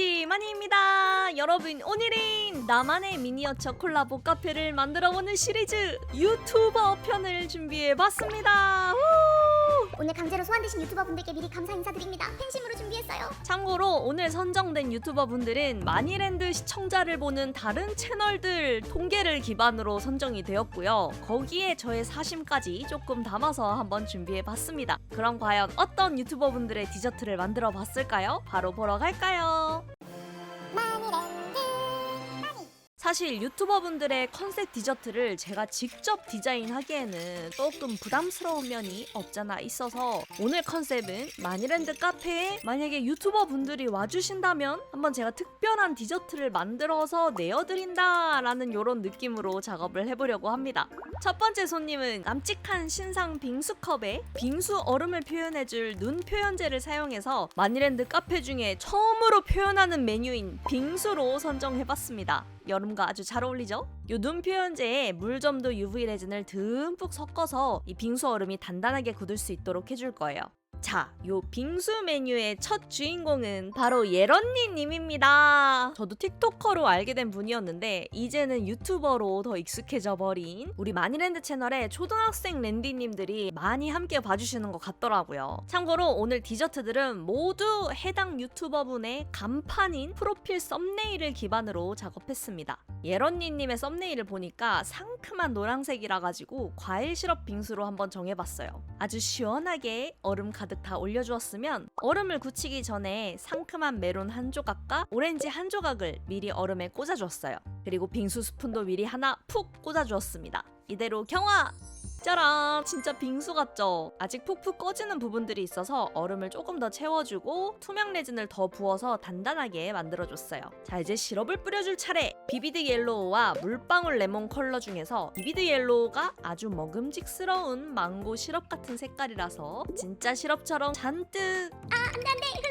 잔디 마니입니다. 여러분 오늘은 나만의 미니어처 콜라보 카페를 만들어보는 시리즈 유튜버 편을 준비해봤습니다. 우! 오늘 강제로 소환되신 유튜버 분들께 미리 감사 인사드립니다. 팬심으로 준비했어요. 참고로 오늘 선정된 유튜버 분들은 마니랜드 시청자를 보는 다른 채널들 통계를 기반으로 선정이 되었고요. 거기에 저의 사심까지 조금 담아서 한번 준비해 봤습니다. 그럼 과연 어떤 유튜버 분들의 디저트를 만들어 봤을까요? 바로 보러 갈까요? 사실 유튜버 분들의 컨셉 디저트를 제가 직접 디자인하기에는 조금 부담스러운 면이 없잖아 있어서 오늘 컨셉은 마니랜드 카페에 만약에 유튜버 분들이 와주신다면 한번 제가 특별한 디저트를 만들어서 내어드린다 라는 이런 느낌으로 작업을 해보려고 합니다. 첫 번째 손님은 깜찍한 신상 빙수컵에 빙수 얼음을 표현해줄 눈 표현제를 사용해서 마니랜드 카페 중에 처음으로 표현하는 메뉴인 빙수로 선정해봤습니다. 여름 과 아주 잘 어울리죠? 요눈 표현제에 물점도 UV 레진을 듬뿍 섞어서 이 빙수 얼음이 단단하게 굳을 수 있도록 해줄 거예요. 자, 요 빙수 메뉴의 첫 주인공은 바로 예런니님입니다. 저도 틱토커로 알게 된 분이었는데 이제는 유튜버로 더 익숙해져 버린 우리 마니랜드 채널의 초등학생 랜디님들이 많이 함께 봐주시는 것 같더라고요. 참고로 오늘 디저트들은 모두 해당 유튜버분의 간판인 프로필 썸네일을 기반으로 작업했습니다. 예런니님의 썸네일을 보니까 상큼한 노란색이라 가지고 과일 시럽 빙수로 한번 정해봤어요. 아주 시원하게 얼음 가득 다 올려주었으면 얼음을 굳히기 전에 상큼한 메론 한 조각과 오렌지 한 조각을 미리 얼음에 꽂아주었어요. 그리고 빙수 스푼도 미리 하나 푹 꽂아주었습니다. 이대로 경화! 짜란! 진짜 빙수 같죠? 아직 푹푹 꺼지는 부분들이 있어서 얼음을 조금 더 채워주고 투명 레진을 더 부어서 단단하게 만들어줬어요. 자, 이제 시럽을 뿌려줄 차례! 비비드 옐로우와 물방울 레몬 컬러 중에서 비비드 옐로우가 아주 먹음직스러운 망고 시럽 같은 색깔이라서 진짜 시럽처럼 잔뜩 흘러내리지 마.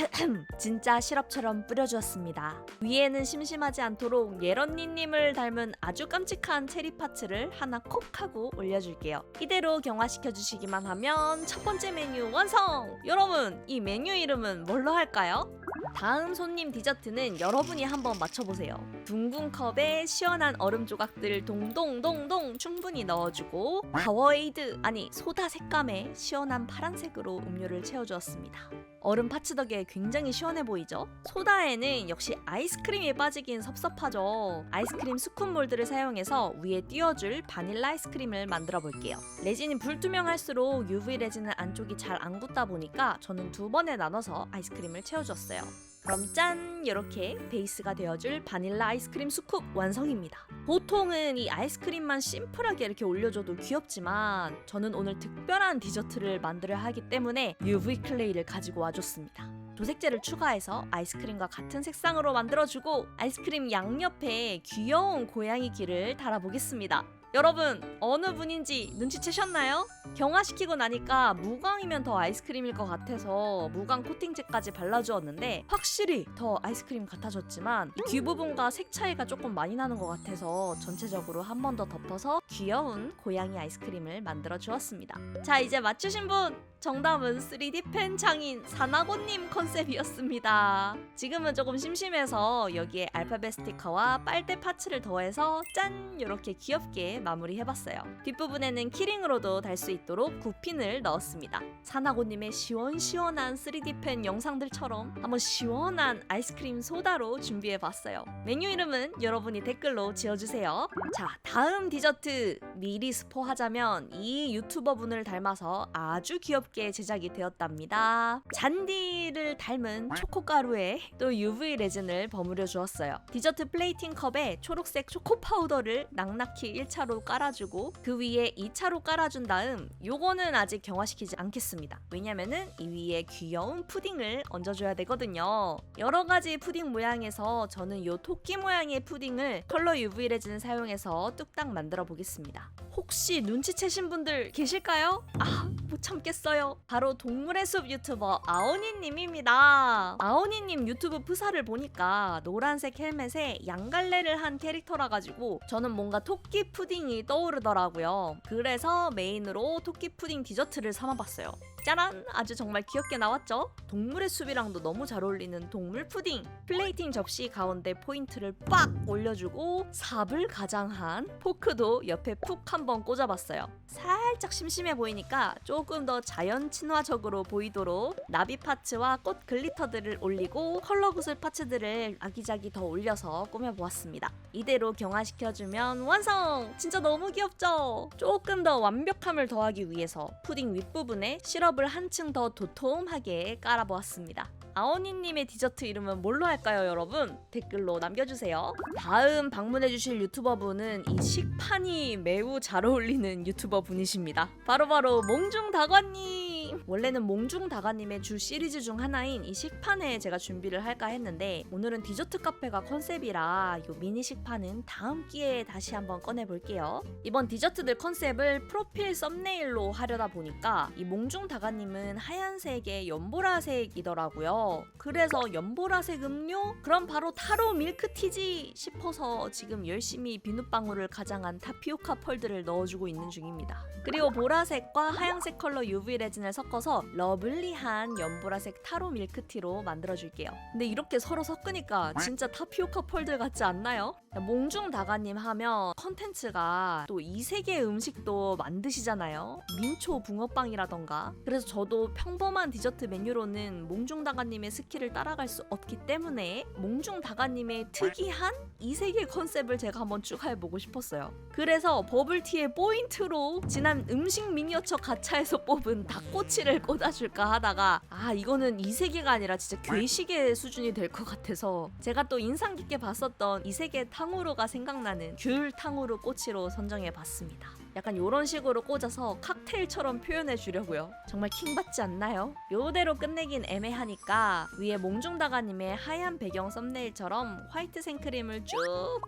진짜 시럽처럼 뿌려주었습니다. 위에는 심심하지 않도록 예런니님을 닮은 아주 깜찍한 체리 파츠를 하나 콕 하고 올려줄게요. 이대로 경화시켜 주시기만 하면 첫 번째 메뉴 완성! 여러분, 이 메뉴 이름은 뭘로 할까요? 다음 손님 디저트는 여러분이 한번 맞춰보세요. 둥근 컵에 시원한 얼음 조각들 동동동동 충분히 넣어주고 파워에이드 아니 소다 색감의 시원한 파란색으로 음료를 채워주었습니다. 얼음 파츠 덕에 굉장히 시원해 보이죠? 소다에는 역시 아이스크림이 빠지긴 섭섭하죠. 아이스크림 스콘 몰드를 사용해서 위에 띄워줄 바닐라 아이스크림을 만들어 볼게요. 레진이 불투명할수록 UV 레진은 안쪽이 잘 안 굳다 보니까 저는 두 번에 나눠서 아이스크림을 채워줬어요. 그럼 짠! 이렇게 베이스가 되어줄 바닐라 아이스크림 스쿱 완성입니다. 보통은 이 아이스크림만 심플하게 이렇게 올려줘도 귀엽지만 저는 오늘 특별한 디저트를 만들어야 하기 때문에 UV 클레이를 가지고 와줬습니다. 도색제를 추가해서 아이스크림과 같은 색상으로 만들어주고 아이스크림 양옆에 귀여운 고양이 귀를 달아보겠습니다. 여러분 어느 분인지 눈치채셨나요? 경화시키고 나니까 무광이면 더 아이스크림일 것 같아서 무광 코팅제까지 발라주었는데 확실히 더 아이스크림 같아졌지만 이귀 부분과 색 차이가 조금 많이 나는 것 같아서 전체적으로 한 번 더 덮어서 귀여운 고양이 아이스크림을 만들어 주었습니다. 자 이제 맞추신 분 정답은 3D 펜 장인 사나고님 컨셉이었습니다. 지금은 조금 심심해서 여기에 알파벳 스티커와 빨대 파츠를 더해서 짠 이렇게 귀엽게 마무리해봤어요. 뒷부분에는 키링으로도 달 수 있도록 구핀을 넣었습니다. 사나고님의 시원시원한 3D 펜 영상들처럼 한번 시원한 아이스크림 소다로 준비해봤어요. 메뉴 이름은 여러분이 댓글로 지어주세요. 자 다음 디저트 미리 스포하자면 이 유튜버 분을 닮아서 아주 귀엽게 제작이 되었답니다. 잔디를 닮은 초코가루에 또 UV 레진을 버무려 주었어요. 디저트 플레이팅 컵에 초록색 초코 파우더를 낭낙히 1차로 깔아주고 그 위에 2차로 깔아준 다음 요거는 아직 경화시키지 않겠습니다. 왜냐면은 이 위에 귀여운 푸딩을 얹어줘야 되거든요. 여러 가지 푸딩 모양에서 저는 요 토끼 모양의 푸딩을 컬러 UV 레진을 사용해서 뚝딱 만들어 보겠습니다. 혹시 눈치채신 분들 계실까요? 아, 못 참겠어요. 바로 동물의 숲 유튜버 아오니님입니다. 아오니님 유튜브 프사를 보니까 노란색 헬멧에 양갈래를 한 캐릭터라 가지고 저는 뭔가 토끼 푸딩이 떠오르더라고요. 그래서 메인으로 토끼 푸딩 디저트를 삼아봤어요. 짜란! 아주 정말 귀엽게 나왔죠? 동물의 숲이랑도 너무 잘 어울리는 동물 푸딩. 플레이팅 접시 가운데 포인트를 빡 올려주고 삽을 가장한 포크도 옆에 푹 한번 꽂아봤어요. 살짝 심심해 보이니까 조금 더 자연 친화적으로 보이도록 나비 파츠와 꽃 글리터들을 올리고 컬러 구슬 파츠들을 아기자기 더 올려서 꾸며보았습니다. 이대로 경화시켜주면 완성! 진짜 너무 귀엽죠? 조금 더 완벽함을 더하기 위해서 푸딩 윗부분에 시럽을 한층 더 도톰하게 깔아보았습니다. 아오니님의 디저트 이름은 뭘로 할까요, 여러분? 댓글로 남겨주세요. 다음 방문해주실 유튜버 분은 이 식판이 매우 잘 어울리는 유튜버 분이십니다. 바로바로 몽중다관님! 원래는 몽중다관님의 주 시리즈 중 하나인 이 식판에 제가 준비를 할까 했는데 오늘은 디저트 카페가 컨셉이라 이 미니 식판은 다음 기회에 다시 한번 꺼내볼게요. 이번 디저트들 컨셉을 프로필 썸네일로 하려다 보니까 이 몽중다관님은 하얀색에 연보라색이더라고요. 그래서 연보라색 음료? 그럼 바로 타로 밀크티지 싶어서 지금 열심히 비눗방울을 가장한 타피오카 펄들을 넣어주고 있는 중입니다. 그리고 보라색과 하얀색 컬러 UV 레진을 섞어서 러블리한 연보라색 타로 밀크티로 만들어줄게요. 근데 이렇게 서로 섞으니까 진짜 타피오카 펄들 같지 않나요? 몽중 다가님 하면 컨텐츠가 또 이 세계 음식도 만드시잖아요. 민초 붕어빵이라던가. 그래서 저도 평범한 디저트 메뉴로는 몽중 다가님의 스킬을 따라갈 수 없기 때문에 몽중 다가님의 특이한 이 세계 컨셉을 제가 한번 쭉 해보고 싶었어요. 그래서 버블티의 포인트로 지난 음식 미니어처 가차에서 뽑은 닭꼬치 를 꽂아줄까 하다가 아 이거는 이 세계가 아니라 진짜 괴식의 수준이 될 것 같아서 제가 또 인상 깊게 봤었던 이 세계 탕후루가 생각나는 귤 탕후루 꼬치로 선정해 봤습니다. 약간 이런 식으로 꽂아서 칵테일처럼 표현해 주려고요. 정말 킹받지 않나요? 요대로 끝내긴 애매하니까 위에 몽중다가님의 하얀 배경 썸네일처럼 화이트 생크림을 쭉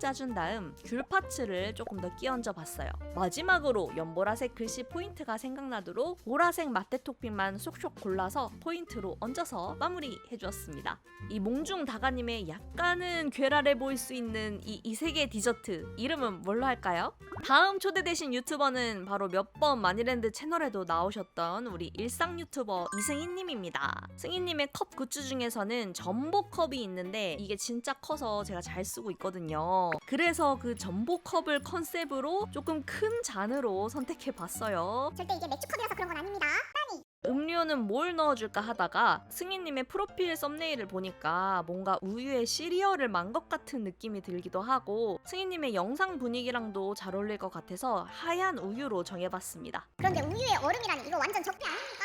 짜준 다음 귤 파츠를 조금 더 끼얹어 봤어요. 마지막으로 연보라색 글씨 포인트가 생각나도록 보라색 마테 토핑만 쏙쏙 골라서 포인트로 얹어서 마무리 해 주었습니다. 이 몽중다가님의 약간은 괴랄해 보일 수 있는 이 이세계 디저트 이름은 뭘로 할까요? 다음 초대되신 유튜버는 바로 몇 번 마니랜드 채널에도 나오셨던 우리 일상 유튜버 이승희님입니다. 승희님의 컵 굿즈 중에서는 전복컵이 있는데 이게 진짜 커서 제가 잘 쓰고 있거든요. 그래서 그 전복컵을 컨셉으로 조금 큰 잔으로 선택해 봤어요. 절대 이게 맥주컵이라서 그런 건 아닙니다. 음료는 뭘 넣어줄까 하다가 승희님의 프로필 썸네일을 보니까 뭔가 우유에 시리얼을 만 것 같은 느낌이 들기도 하고 승희님의 영상 분위기랑도 잘 어울릴 것 같아서 하얀 우유로 정해봤습니다. 그런데 우유에 얼음이라니 이거 완전 적폐 아닙니까?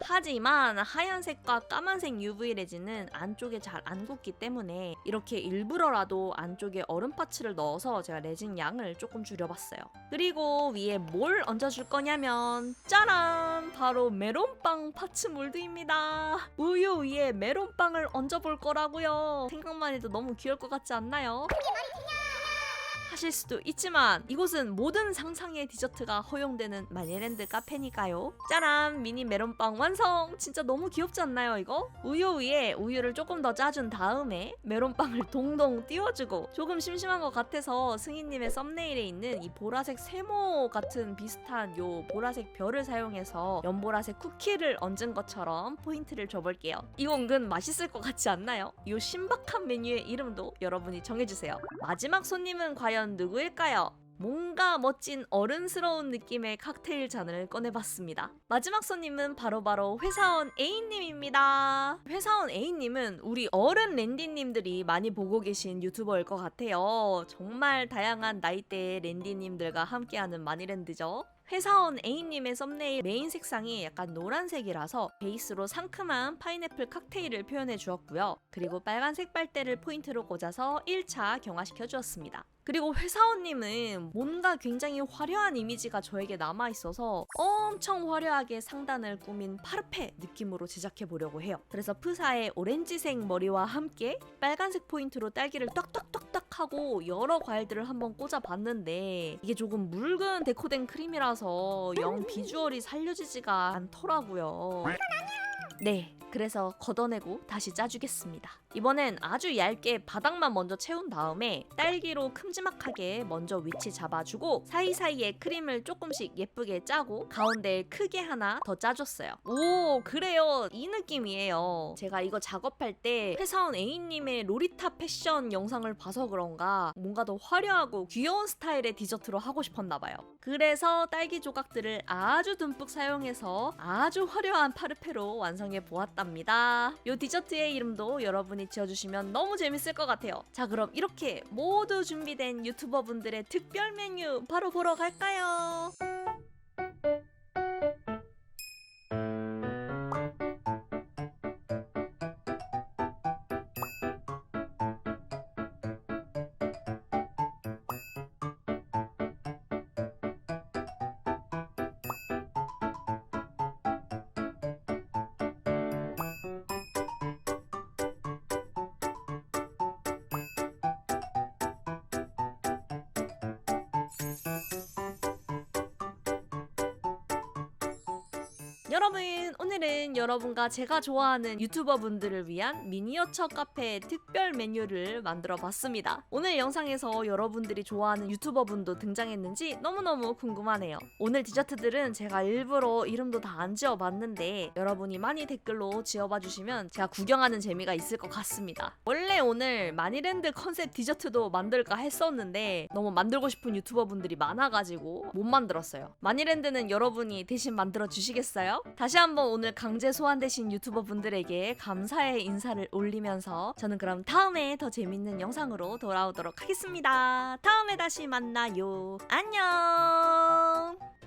하지만 하얀색과 까만색 UV 레진은 안쪽에 잘 안 굳기 때문에 이렇게 일부러라도 안쪽에 얼음 파츠를 넣어서 제가 레진 양을 조금 줄여봤어요. 그리고 위에 뭘 얹어줄 거냐면 짜란! 바로 메론빵 파츠 몰드입니다. 우유 위에 메론빵을 얹어볼 거라고요. 생각만 해도 너무 귀여울 것 같지 않나요? 하실 수도 있지만 이곳은 모든 상상의 디저트가 허용되는 마니랜드 카페니까요. 짜란 미니 메론빵 완성! 진짜 너무 귀엽지 않나요 이거? 우유 위에 우유를 조금 더 짜준 다음에 메론빵을 동동 띄워주고 조금 심심한 것 같아서 승희님의 썸네일에 있는 이 보라색 세모 같은 비슷한 요 보라색 별을 사용해서 연보라색 쿠키를 얹은 것처럼 포인트를 줘볼게요. 이거 은근 맛있을 것 같지 않나요? 요 신박한 메뉴의 이름도 여러분이 정해주세요. 마지막 손님은 과연 누구일까요? 뭔가 멋진 어른스러운 느낌의 칵테일 잔을 꺼내봤습니다. 마지막 손님은 바로 바로 회사원 A님입니다. 회사원 A님은 우리 어른 랜디님들이 많이 보고 계신 유튜버일 것 같아요. 정말 다양한 나이대의 랜디님들과 함께하는 마니랜드죠. 회사원 A님의 썸네일 메인 색상이 약간 노란색이라서 베이스로 상큼한 파인애플 칵테일을 표현해 주었고요. 그리고 빨간색 빨대를 포인트로 꽂아서 1차 경화시켜 주었습니다. 그리고 회사원님은 뭔가 굉장히 화려한 이미지가 저에게 남아있어서 엄청 화려하게 상단을 꾸민 파르페 느낌으로 제작해 보려고 해요. 그래서 프사의 오렌지색 머리와 함께 빨간색 포인트로 딸기를 떡떡떡떡 하고 여러 과일들을 한번 꽂아 봤는데 이게 조금 묽은 데코된 크림이라서 영 비주얼이 살려지지가 않더라고요. 네, 그래서 걷어내고 다시 짜주겠습니다. 이번엔 아주 얇게 바닥만 먼저 채운 다음에 딸기로 큼지막하게 먼저 위치 잡아주고 사이사이에 크림을 조금씩 예쁘게 짜고 가운데에 크게 하나 더 짜줬어요. 오 그래요 이 느낌이에요. 제가 이거 작업할 때 회사원 A님의 로리타 패션 영상을 봐서 그런가 뭔가 더 화려하고 귀여운 스타일의 디저트로 하고 싶었나 봐요. 그래서 딸기 조각들을 아주 듬뿍 사용해서 아주 화려한 파르페로 완성해 보았 답니다. 이 디저트의 이름도 여러분이 지어주시면 너무 재밌을 것 같아요. 자 그럼 이렇게 모두 준비된 유튜버 분들의 특별 메뉴 바로 보러 갈까요? 여러분 오늘은 여러분과 제가 좋아하는 유튜버 분들을 위한 미니어처 카페 특별 메뉴를 만들어 봤습니다. 오늘 영상에서 여러분들이 좋아하는 유튜버 분도 등장했는지 너무너무 궁금하네요. 오늘 디저트들은 제가 일부러 이름도 다 안 지어봤는데 여러분이 많이 댓글로 지어봐 주시면 제가 구경하는 재미가 있을 것 같습니다. 원래 오늘 마니랜드 컨셉 디저트도 만들까 했었는데 너무 만들고 싶은 유튜버 분들이 많아가지고 못 만들었어요. 마니랜드는 여러분이 대신 만들어 주시겠어요? 다시 한번 오늘 강제 소환되신 유튜버 분들에게 감사의 인사를 올리면서 저는 그럼 다음에 더 재밌는 영상으로 돌아오도록 하겠습니다. 다음에 다시 만나요. 안녕!